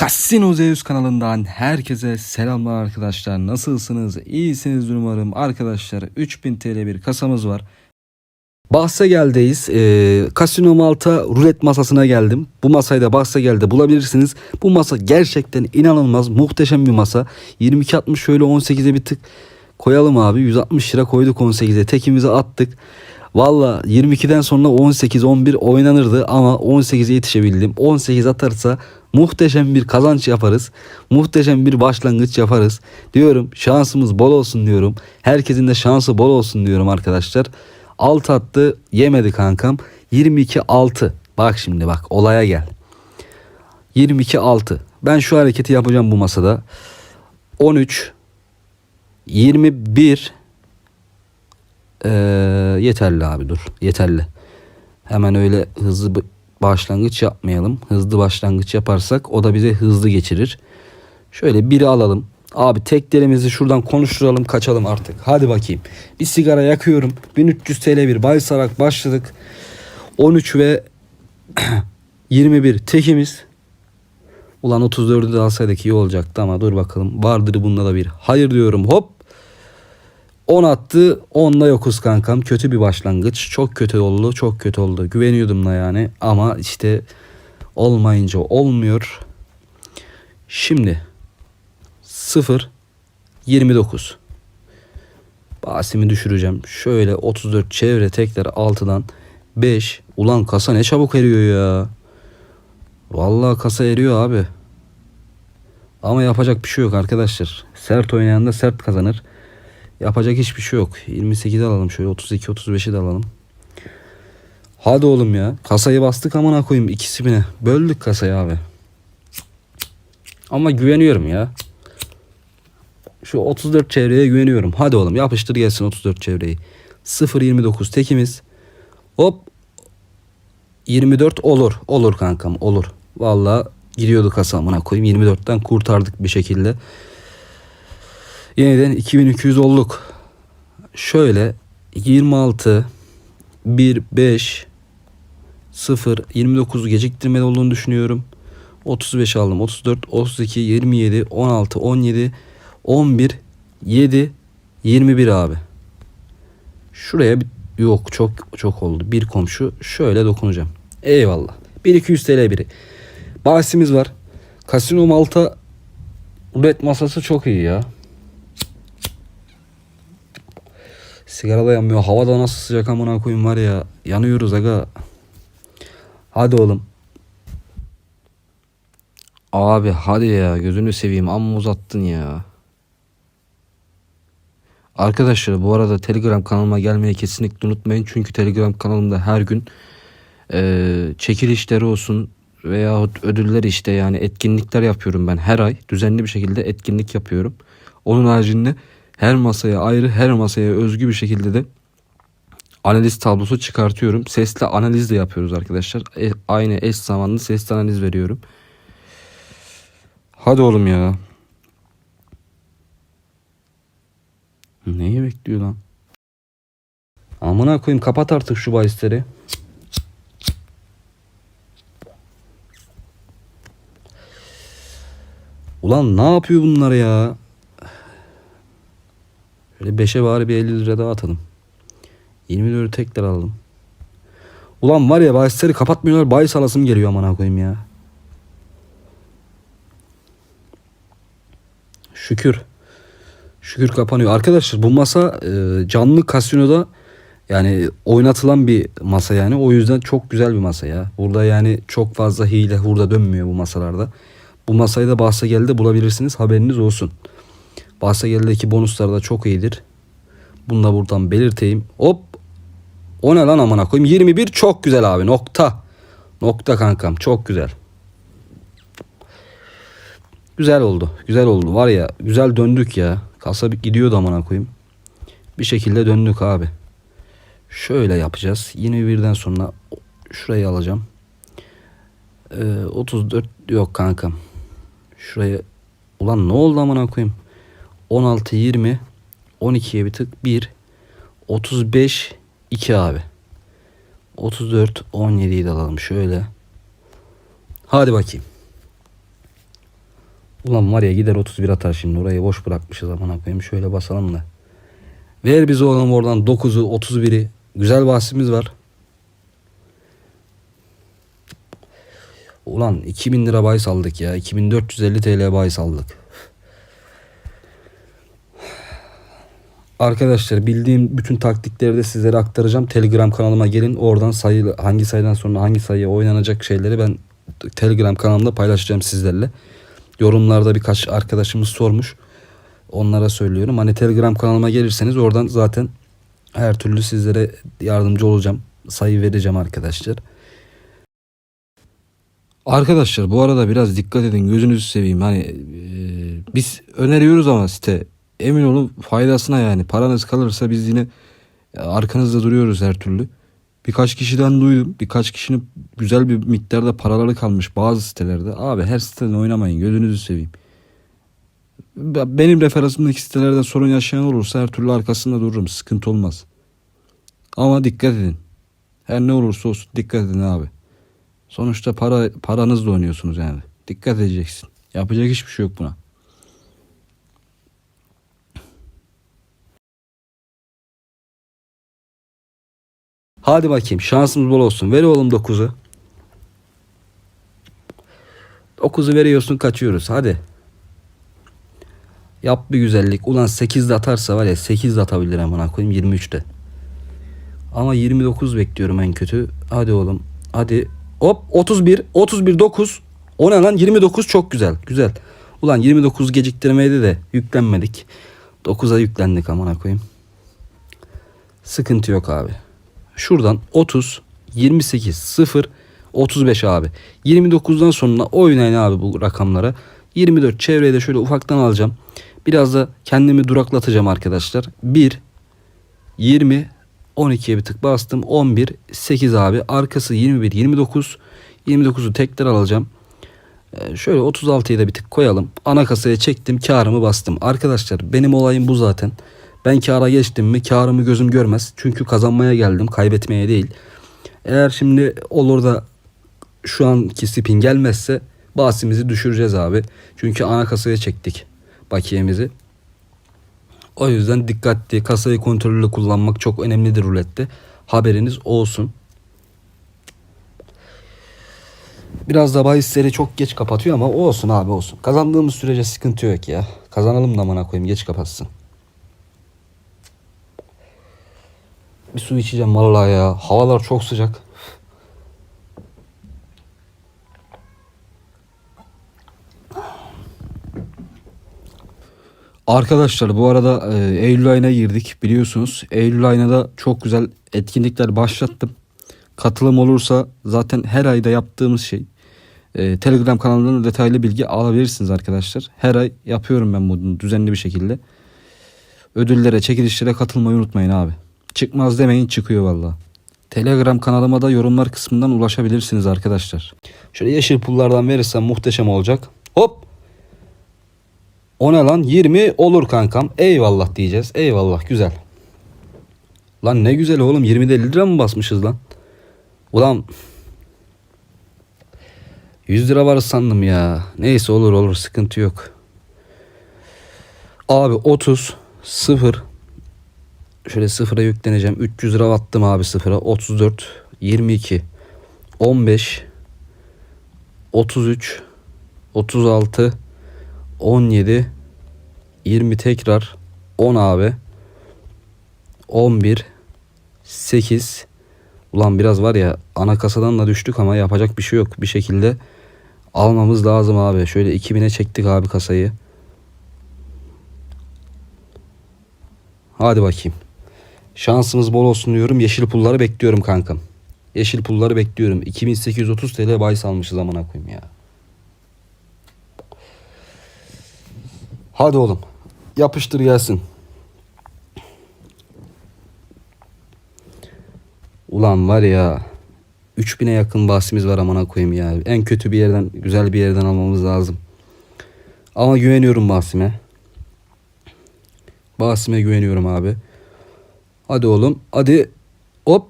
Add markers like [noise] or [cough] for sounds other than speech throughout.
Cassino Zeus kanalından herkese selamlar arkadaşlar. Nasılsınız? İyisiniz umarım. Arkadaşlar 3000 TL bir kasamız var. Bahse geldeyiz. Ee, Casino Malta rulet masasına geldim. Bu masayı da bahse geldi bulabilirsiniz. Bu masa gerçekten inanılmaz muhteşem bir masa. 22.60 şöyle 18'e bir tık koyalım abi. 160 lira koyduk 18'e. Tekimizi attık. Valla 22'den sonra 18-11 oynanırdı ama 18'e yetişebildim. 18 atarsa muhteşem bir kazanç yaparız. Muhteşem bir başlangıç yaparız. Diyorum şansımız bol olsun diyorum. Herkesin de şansı bol olsun diyorum arkadaşlar. 6 attı yemedi kankam. 22-6. Bak şimdi bak olaya gel. 22-6. Ben şu hareketi yapacağım bu masada. 13 21 ee, yeterli abi dur. Yeterli. Hemen öyle hızlı başlangıç yapmayalım. Hızlı başlangıç yaparsak o da bize hızlı geçirir. Şöyle biri alalım. Abi teklerimizi şuradan konuşturalım kaçalım artık. Hadi bakayım. Bir sigara yakıyorum. 1300 TL bir baysarak başladık. 13 ve [clears throat] 21 tekimiz. Ulan 34'ü de alsaydık iyi olacaktı ama dur bakalım. Vardır bunda da bir. Hayır diyorum hop. 10 attı. 10'la yokuz kankam. Kötü bir başlangıç. Çok kötü oldu. Çok kötü oldu. Güveniyordum da yani. Ama işte olmayınca olmuyor. Şimdi 0 29. Basimi düşüreceğim. Şöyle 34 çevre tekrar 6'dan 5. Ulan kasa ne çabuk eriyor ya. Vallahi kasa eriyor abi. Ama yapacak bir şey yok arkadaşlar. Sert oynayan da sert kazanır. Yapacak hiçbir şey yok. 28 alalım şöyle 32 35'i de alalım. Hadi oğlum ya. Kasayı bastık amına koyayım ikisi bine. Böldük kasayı abi. Ama güveniyorum ya. Şu 34 çevreye güveniyorum. Hadi oğlum yapıştır gelsin 34 çevreyi. 0.29 tekimiz. Hop. 24 olur. Olur kankam olur. Valla gidiyordu kasa amına koyayım. 24'ten kurtardık bir şekilde. Yeniden 2200 olduk. Şöyle 26 1 5 0 29 geciktirmeli olduğunu düşünüyorum. 35 aldım. 34 32 27 16 17 11 7 21 abi. Şuraya bir yok çok çok oldu. Bir komşu şöyle dokunacağım. Eyvallah. 1200 TL biri. Bahsimiz var. Casino Malta rulet masası çok iyi ya. Sigara da yanmıyor. Hava da nasıl sıcak amına koyayım var ya. Yanıyoruz aga. Hadi oğlum. Abi hadi ya gözünü seveyim amma uzattın ya. Arkadaşlar bu arada Telegram kanalıma gelmeyi kesinlikle unutmayın. Çünkü Telegram kanalımda her gün e, çekilişleri olsun veya ödüller işte yani etkinlikler yapıyorum ben her ay. Düzenli bir şekilde etkinlik yapıyorum. Onun haricinde her masaya ayrı her masaya özgü bir şekilde de analiz tablosu çıkartıyorum. Sesli analiz de yapıyoruz arkadaşlar. E, aynı eş zamanlı sesli analiz veriyorum. Hadi oğlum ya. Neyi bekliyor lan? Amına koyayım kapat artık şu bahisleri. Ulan ne yapıyor bunlar ya? Şöyle 5'e bari bir 50 lira daha atalım. 20 lira tekrar alalım. Ulan var ya bahisleri kapatmıyorlar. Bahis alasım geliyor amına koyayım ya. Şükür. Şükür kapanıyor. Arkadaşlar bu masa e, canlı kasinoda yani oynatılan bir masa yani. O yüzden çok güzel bir masa ya. Burada yani çok fazla hile hurda dönmüyor bu masalarda. Bu masayı da bahse geldi bulabilirsiniz. Haberiniz olsun. Bahse geldeki bonuslar da çok iyidir. Bunu da buradan belirteyim. Hop. O ne lan amına koyayım. 21 çok güzel abi. Nokta. Nokta kankam. Çok güzel. Güzel oldu. Güzel oldu. Var ya güzel döndük ya. Kasa bir gidiyordu amına koyayım. Bir şekilde döndük abi. Şöyle yapacağız. Yine birden sonra şurayı alacağım. Ee, 34 yok kankam. Şuraya ulan ne oldu amına koyayım? 16 20 12'ye bir tık 1 35 2 abi. 34 17'yi de alalım şöyle. Hadi bakayım. Ulan var ya gider 31 atar şimdi. Orayı boş bırakmışız amına koyayım. Şöyle basalım da. Ver bize oğlum oradan 9'u 31'i. Güzel bahsimiz var. Ulan 2000 lira bahis aldık ya. 2450 TL bahis aldık. Arkadaşlar bildiğim bütün taktikleri de sizlere aktaracağım. Telegram kanalıma gelin. Oradan sayı hangi sayıdan sonra hangi sayıya oynanacak şeyleri ben Telegram kanalımda paylaşacağım sizlerle. Yorumlarda birkaç arkadaşımız sormuş. Onlara söylüyorum. Hani Telegram kanalıma gelirseniz oradan zaten her türlü sizlere yardımcı olacağım. Sayı vereceğim arkadaşlar. Arkadaşlar bu arada biraz dikkat edin gözünüzü seveyim. Hani e, biz öneriyoruz ama site emin olun faydasına yani. Paranız kalırsa biz yine arkanızda duruyoruz her türlü. Birkaç kişiden duydum. Birkaç kişinin güzel bir miktarda paraları kalmış bazı sitelerde. Abi her siteden oynamayın gözünüzü seveyim. Benim referansımdaki sitelerde sorun yaşayan olursa her türlü arkasında dururum. Sıkıntı olmaz. Ama dikkat edin. Her ne olursa olsun dikkat edin abi. Sonuçta para paranızla oynuyorsunuz yani. Dikkat edeceksin. Yapacak hiçbir şey yok buna. Hadi bakayım şansımız bol olsun. Ver oğlum 9'u. 9'u veriyorsun kaçıyoruz hadi. Yap bir güzellik. Ulan 8 de atarsa var ya 8 de atabilir amına koyayım 23'te. Ama 29 bekliyorum en kötü. Hadi oğlum. Hadi. Hop 31 31 9. O ne lan 29 çok güzel. Güzel. Ulan 29 geciktirmeydi de yüklenmedik. 9'a yüklendik amına koyayım. Sıkıntı yok abi. Şuradan 30 28 0 35 abi. 29'dan sonra oynayın abi bu rakamlara. 24 çevreye de şöyle ufaktan alacağım. Biraz da kendimi duraklatacağım arkadaşlar. 1 20 12'ye bir tık bastım. 11 8 abi. Arkası 21 29. 29'u tekrar alacağım. Ee, şöyle 36'yı da bir tık koyalım. Ana kasaya çektim. Karımı bastım. Arkadaşlar benim olayım bu zaten. Ben kara geçtim mi karımı gözüm görmez. Çünkü kazanmaya geldim. Kaybetmeye değil. Eğer şimdi olur da şu anki spin gelmezse basimizi düşüreceğiz abi. Çünkü ana kasaya çektik bakiyemizi. O yüzden dikkatli kasayı kontrollü kullanmak çok önemlidir rulette. Haberiniz olsun. Biraz da bahisleri çok geç kapatıyor ama olsun abi olsun. Kazandığımız sürece sıkıntı yok ya. Kazanalım da amına koyayım geç kapatsın. Bir su içeceğim vallahi ya. Havalar çok sıcak. Arkadaşlar bu arada e, Eylül ayına girdik biliyorsunuz. Eylül ayına da çok güzel etkinlikler başlattım. Katılım olursa zaten her ayda yaptığımız şey. E, Telegram kanalından detaylı bilgi alabilirsiniz arkadaşlar. Her ay yapıyorum ben bunu düzenli bir şekilde. Ödüllere, çekilişlere katılmayı unutmayın abi. Çıkmaz demeyin çıkıyor valla. Telegram kanalıma da yorumlar kısmından ulaşabilirsiniz arkadaşlar. Şöyle yeşil pullardan verirsem muhteşem olacak. Hop o ne lan? 20 olur kankam. Eyvallah diyeceğiz. Eyvallah güzel. Lan ne güzel oğlum. 20'de 50 lira mı basmışız lan? Ulan 100 lira var sandım ya. Neyse olur olur sıkıntı yok. Abi 30 0 şöyle sıfıra yükleneceğim. 300 lira attım abi sıfıra. 34 22 15 33 36 17 20 tekrar 10 abi 11 8 Ulan biraz var ya ana kasadan da düştük ama yapacak bir şey yok. Bir şekilde almamız lazım abi. Şöyle 2000'e çektik abi kasayı. Hadi bakayım. Şansımız bol olsun diyorum. Yeşil pulları bekliyorum kankam. Yeşil pulları bekliyorum. 2830 TL bahis almışız amına koyayım ya. Hadi oğlum. Yapıştır gelsin. Ulan var ya 3000'e yakın bahsimiz var amına koyayım ya. En kötü bir yerden güzel bir yerden almamız lazım. Ama güveniyorum bahsime. Bahsime güveniyorum abi. Hadi oğlum. Hadi. Hop.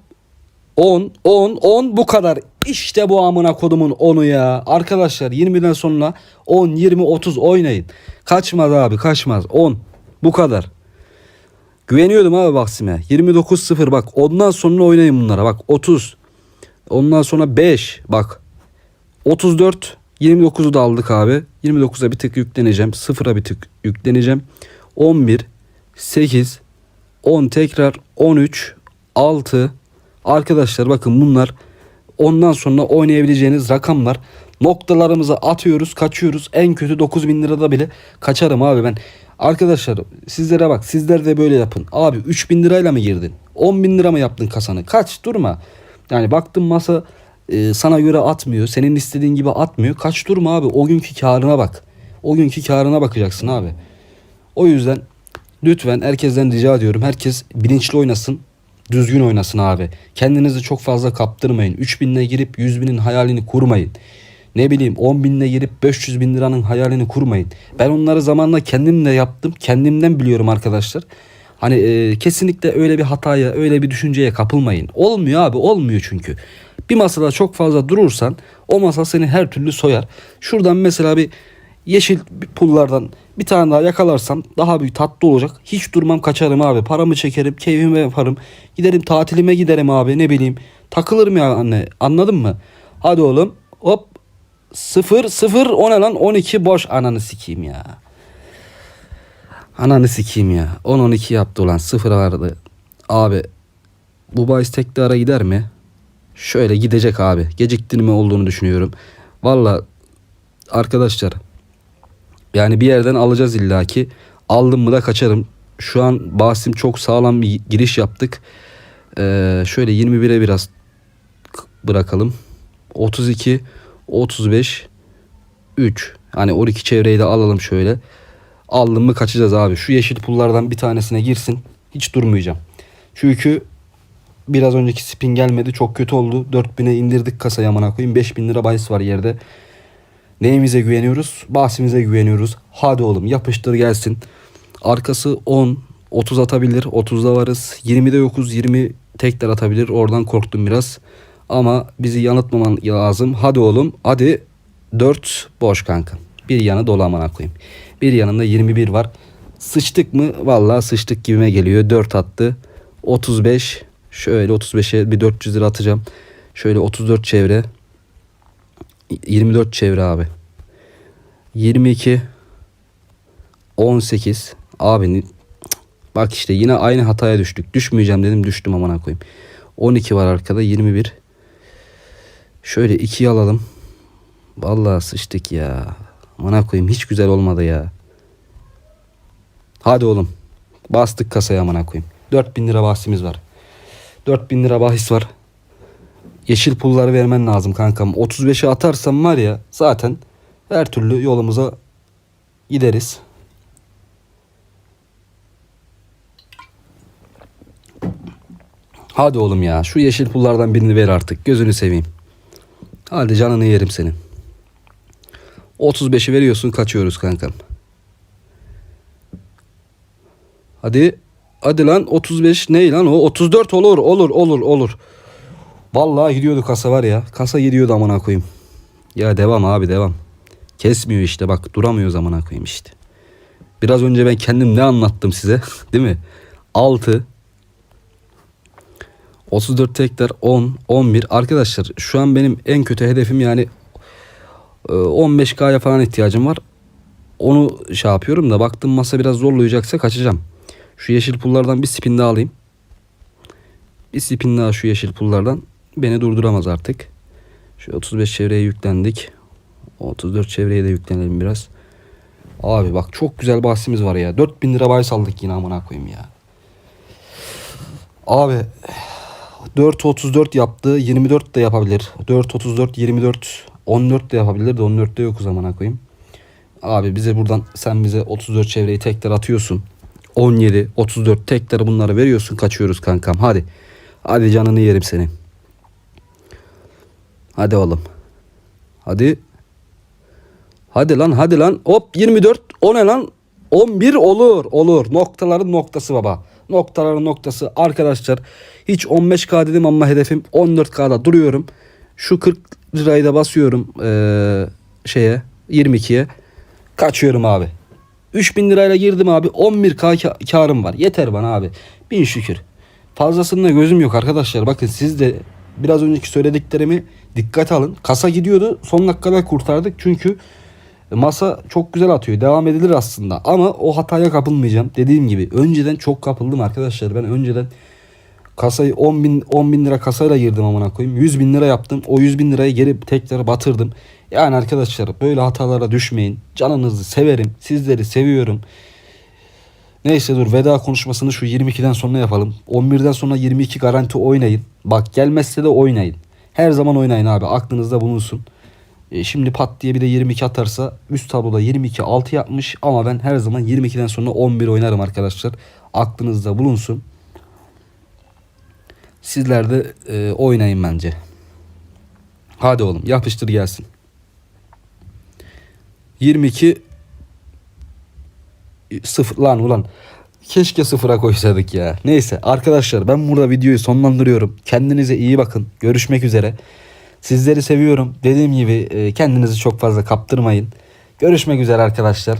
10, 10, 10 bu kadar. İşte bu amına kodumun 10'u ya. Arkadaşlar 20'den sonra 10, 20, 30 oynayın. Kaçmaz abi kaçmaz. 10 bu kadar. Güveniyordum abi Baksim'e. 29-0 bak ondan sonra oynayın bunlara. Bak 30. Ondan sonra 5 bak. 34 29'u da aldık abi. 29'a bir tık yükleneceğim. 0'a bir tık yükleneceğim. 11 8 10 tekrar 13 6 Arkadaşlar bakın bunlar ondan sonra oynayabileceğiniz rakamlar. Noktalarımızı atıyoruz, kaçıyoruz. En kötü 9000 lirada bile kaçarım abi ben. Arkadaşlar sizlere bak sizler de böyle yapın. Abi 3000 lirayla mı girdin? 10 bin lira mı yaptın kasanı? Kaç durma. Yani baktın masa e, sana göre atmıyor. Senin istediğin gibi atmıyor. Kaç durma abi. O günkü karına bak. O günkü karına bakacaksın abi. O yüzden lütfen herkesten rica ediyorum. Herkes bilinçli oynasın. Düzgün oynasın abi. Kendinizi çok fazla kaptırmayın. 3000'le girip 100 binin hayalini kurmayın. Ne bileyim 10 binle girip 500 bin liranın hayalini kurmayın. Ben onları zamanla kendimle yaptım. Kendimden biliyorum arkadaşlar. Hani e, kesinlikle öyle bir hataya, öyle bir düşünceye kapılmayın. Olmuyor abi, olmuyor çünkü. Bir masada çok fazla durursan o masa seni her türlü soyar. Şuradan mesela bir yeşil pullardan bir tane daha yakalarsam daha bir tatlı olacak. Hiç durmam kaçarım abi. Paramı çekerim, keyfime yaparım. Giderim tatilime giderim abi ne bileyim. Takılırım ya anne. Anladın mı? Hadi oğlum. Hop. 0 0 o ne lan? 12 boş ananı sikeyim ya. Ananı sikeyim ya. 10 12 yaptı ulan. 0 vardı. Abi bu bahis tekli ara gider mi? Şöyle gidecek abi. Geciktirme olduğunu düşünüyorum. Valla arkadaşlar yani bir yerden alacağız illaki. Aldım mı da kaçarım. Şu an Basim çok sağlam bir giriş yaptık. Ee, şöyle 21'e biraz bırakalım. 32, 35, 3. Hani 12 çevreyi de alalım şöyle. Aldım mı kaçacağız abi. Şu yeşil pullardan bir tanesine girsin. Hiç durmayacağım. Çünkü biraz önceki spin gelmedi. Çok kötü oldu. 4000'e indirdik kasaya amına koyayım. 5000 lira bahis var yerde. Neyimize güveniyoruz? Bahsimize güveniyoruz. Hadi oğlum yapıştır gelsin. Arkası 10, 30 atabilir. 30'da varız. 20'de yokuz. 20 tekrar atabilir. Oradan korktum biraz. Ama bizi yanıltmaman lazım. Hadi oğlum. Hadi 4 boş kanka. Bir yanı dolu koyayım. Bir yanında 21 var. Sıçtık mı? Vallahi sıçtık gibime geliyor. 4 attı. 35. Şöyle 35'e bir 400 lira atacağım. Şöyle 34 çevre. 24 çevre abi. 22 18 abi bak işte yine aynı hataya düştük. Düşmeyeceğim dedim düştüm amına koyayım. 12 var arkada 21. Şöyle 2'yi alalım. Vallahi sıçtık ya. Amına koyayım hiç güzel olmadı ya. Hadi oğlum. Bastık kasaya amına koyayım. 4000 lira bahsimiz var. 4000 lira bahis var. Yeşil pulları vermen lazım kankam. 35'e atarsam var ya zaten her türlü yolumuza gideriz. Hadi oğlum ya şu yeşil pullardan birini ver artık. Gözünü seveyim. Hadi canını yerim senin. 35'i veriyorsun kaçıyoruz kankam. Hadi. Hadi lan 35 ne lan o? 34 olur olur olur olur. Vallahi gidiyordu kasa var ya. Kasa gidiyordu amına koyayım. Ya devam abi devam. Kesmiyor işte bak duramıyor amına koyayım işte. Biraz önce ben kendim ne anlattım size [laughs] değil mi? 6 34 tekrar 10 11 arkadaşlar şu an benim en kötü hedefim yani e, 15K'ya falan ihtiyacım var. Onu şey yapıyorum da baktım masa biraz zorlayacaksa kaçacağım. Şu yeşil pullardan bir spin daha alayım. Bir spin daha şu yeşil pullardan beni durduramaz artık. Şu 35 çevreye yüklendik. 34 çevreye de yüklenelim biraz. Abi bak çok güzel bahsimiz var ya. 4000 lira bahis aldık yine amına koyayım ya. Abi 4.34 yaptı. 24 de yapabilir. 4.34 24 14 de yapabilir de 14'te yok o zamana koyayım. Abi bize buradan sen bize 34 çevreyi tekrar atıyorsun. 17 34 tekrar bunları veriyorsun kaçıyoruz kankam hadi. Hadi canını yerim senin. Hadi oğlum. Hadi. Hadi lan hadi lan. Hop 24. O ne lan? 11 olur olur. Noktaların noktası baba. Noktaların noktası arkadaşlar. Hiç 15k dedim ama hedefim 14k'da duruyorum. Şu 40 lirayı da basıyorum eee, şeye 22'ye. Kaçıyorum abi. 3000 lirayla girdim abi. 11k ka- karım var. Yeter bana abi. Bin şükür. Fazlasında gözüm yok arkadaşlar. Bakın siz de biraz önceki söylediklerimi dikkat alın. Kasa gidiyordu. Son dakikada kurtardık. Çünkü masa çok güzel atıyor. Devam edilir aslında. Ama o hataya kapılmayacağım. Dediğim gibi önceden çok kapıldım arkadaşlar. Ben önceden kasayı 10 bin, 10 bin lira kasayla girdim amına koyayım. 100 bin lira yaptım. O 100 bin lirayı geri tekrar batırdım. Yani arkadaşlar böyle hatalara düşmeyin. Canınızı severim. Sizleri seviyorum. Neyse dur veda konuşmasını şu 22'den sonra yapalım. 11'den sonra 22 garanti oynayın. Bak gelmezse de oynayın. Her zaman oynayın abi aklınızda bulunsun. E, şimdi pat diye bir de 22 atarsa üst tabloda 22 6 yapmış ama ben her zaman 22'den sonra 11 oynarım arkadaşlar. Aklınızda bulunsun. Sizler de e, oynayın bence. Hadi oğlum yapıştır gelsin. 22 sıfır lan ulan. Keşke sıfıra koysaydık ya. Neyse arkadaşlar ben burada videoyu sonlandırıyorum. Kendinize iyi bakın. Görüşmek üzere. Sizleri seviyorum. Dediğim gibi e, kendinizi çok fazla kaptırmayın. Görüşmek üzere arkadaşlar.